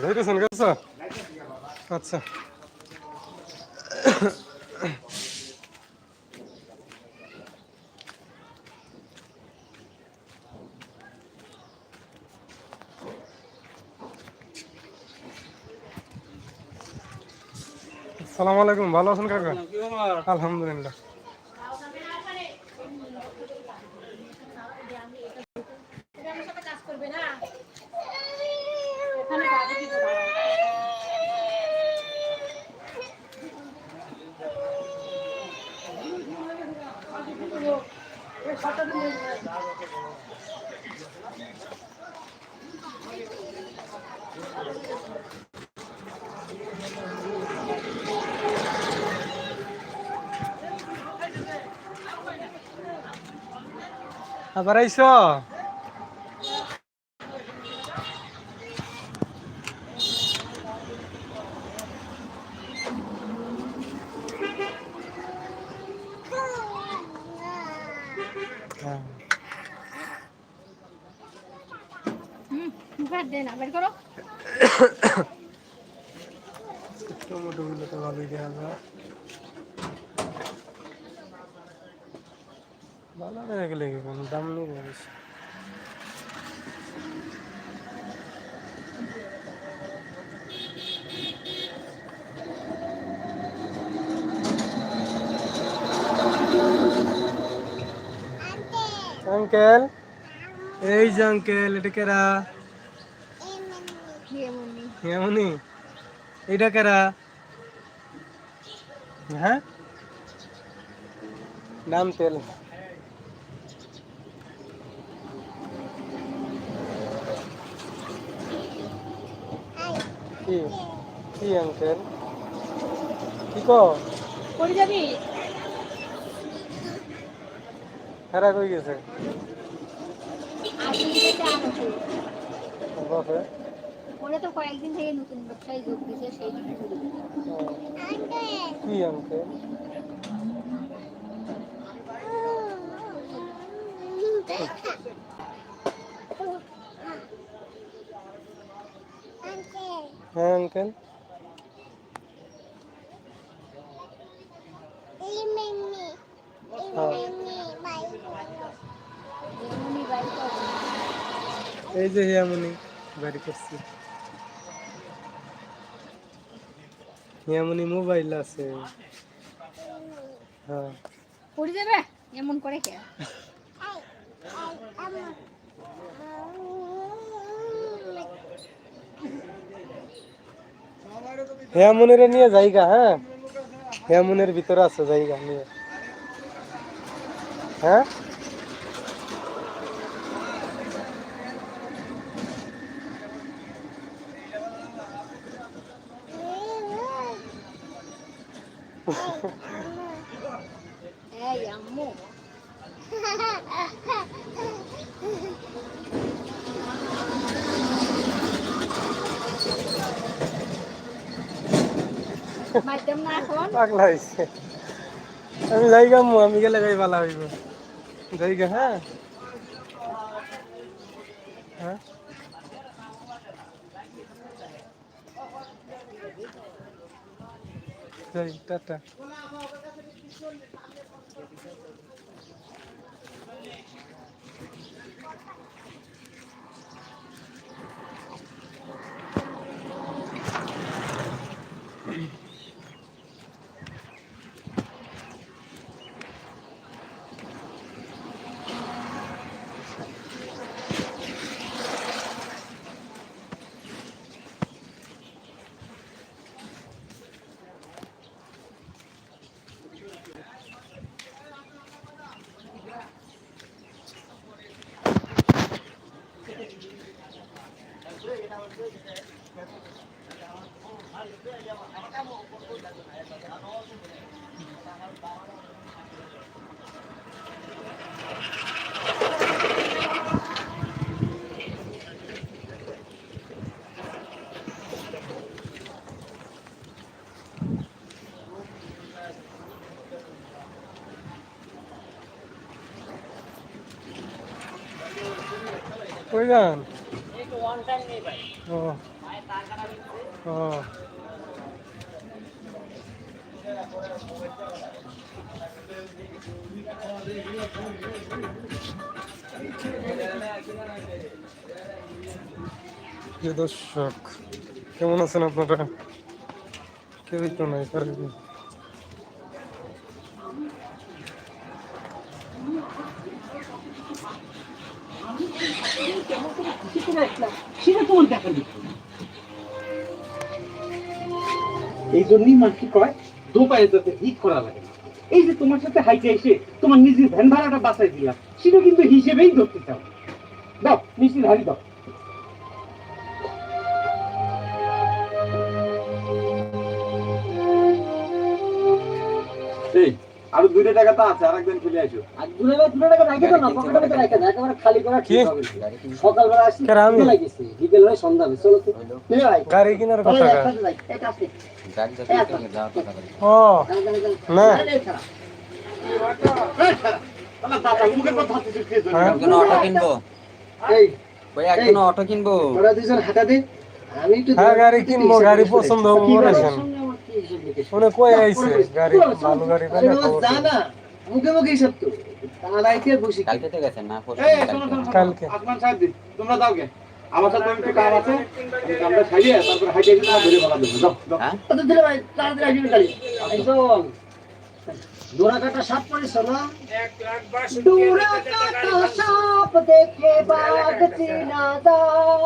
যাইতেছেন গেছ আচ্ছা। সালাম আলাইকুম ভালো আছেন কাকা? আলহামদুলিল্লাহ। আবার আইস। মুখে দে বের করো। টমেটো তো ভালোই দেখা যায়। ভালো দেখা গেলে কোনো দাম নেই আঙ্কেল? এই যে আঙ্কেল এটা কেরা? এমনি এটা কেরা? হ্যাঁ? নাম তেল। কি? কি আঙ্কেল কি কো করে যাবি? হেরা কই গেছে? আজকে যেটা আনছো বাপে ওরা তো কয়েকদিন থেকে নতুন ব্যবসায় যোগ দিয়েছে সেই কি আঙ্কেল? হ্যাঁ আঙ্কেল। হ্যাঁ। এই যে হিয়ামনি বাড়ি করছি। হিয়ামনি মোবাইল আছে। হ্যাঁ। করে যাবে? এমন করে কে? হেয়ামনির নিয়ে জায়গা হ্যাঁ? হেয়ামনির ভিতরে আছে জায়গা নিয়ে। হ্যাঁ? এই আম্মু আমি জায়গা মু, আমি গেলে গাই ভালো হইব। জায়গা হ্যাঁ? হ্যাঁ? যাই, টাটা। Thank you. কই যান? ও। ও। দর্শক কেমন আছেন আপনারা? কেউই তো নাই। এই জন্যই মানুষ কয়? দোকানে যাতে হিট করা লাগে। এই যে তোমার সাথে হাইটে এসে তোমার নিজের ভ্যান ভাড়াটা বাঁচাই দিলাম, সেটা কিন্তু হিসেবেই ধরতে চাও। দাও মিষ্টি ধারি দাও। আরও দুইটা টাকা তো আছে আরেকদিন খেলে আসো আর বা দূরে টাকা রাখে দাও না, মধ্যে রাখে দাও, একেবারে খালি করা ঠিক হবে সকালবেলা আসি, কার আমি? বিকেল হয়ে সন্ধ্যা হবে, চলো তো। গাড়ি কেনার কথা। এই আসো। ও। না। হ্যাঁ? অটো কিনবো। আমি হ্যাঁ, গাড়ি কিনবো, গাড়ি পছন্দ। কি আমার কি? উনি কই আইছে? গাড়ি- ভালো গাড়ি দিন। মুখে মুখে হিসাব তো। তাড়াইতে বসি কি? কালকে তো গেছেন না শোনো, কালকে। শোনো, শোনো। আসমান সাহেব দিন, তোমরা যাও গে আমার সাথে একটু কাম আছে কামটা সারিয়ে তারপরে হাইটে এসে তোমার ধরে বলা দেবো যাও হ্যাঁ কত দিলে ভাই? তাড়াতাড়ি আসবি খালি। এই চল। ডোরা কাটা সাপ পড়েছ না ডোরা কাটা সাপ দেখে বাঘ চিনা যায়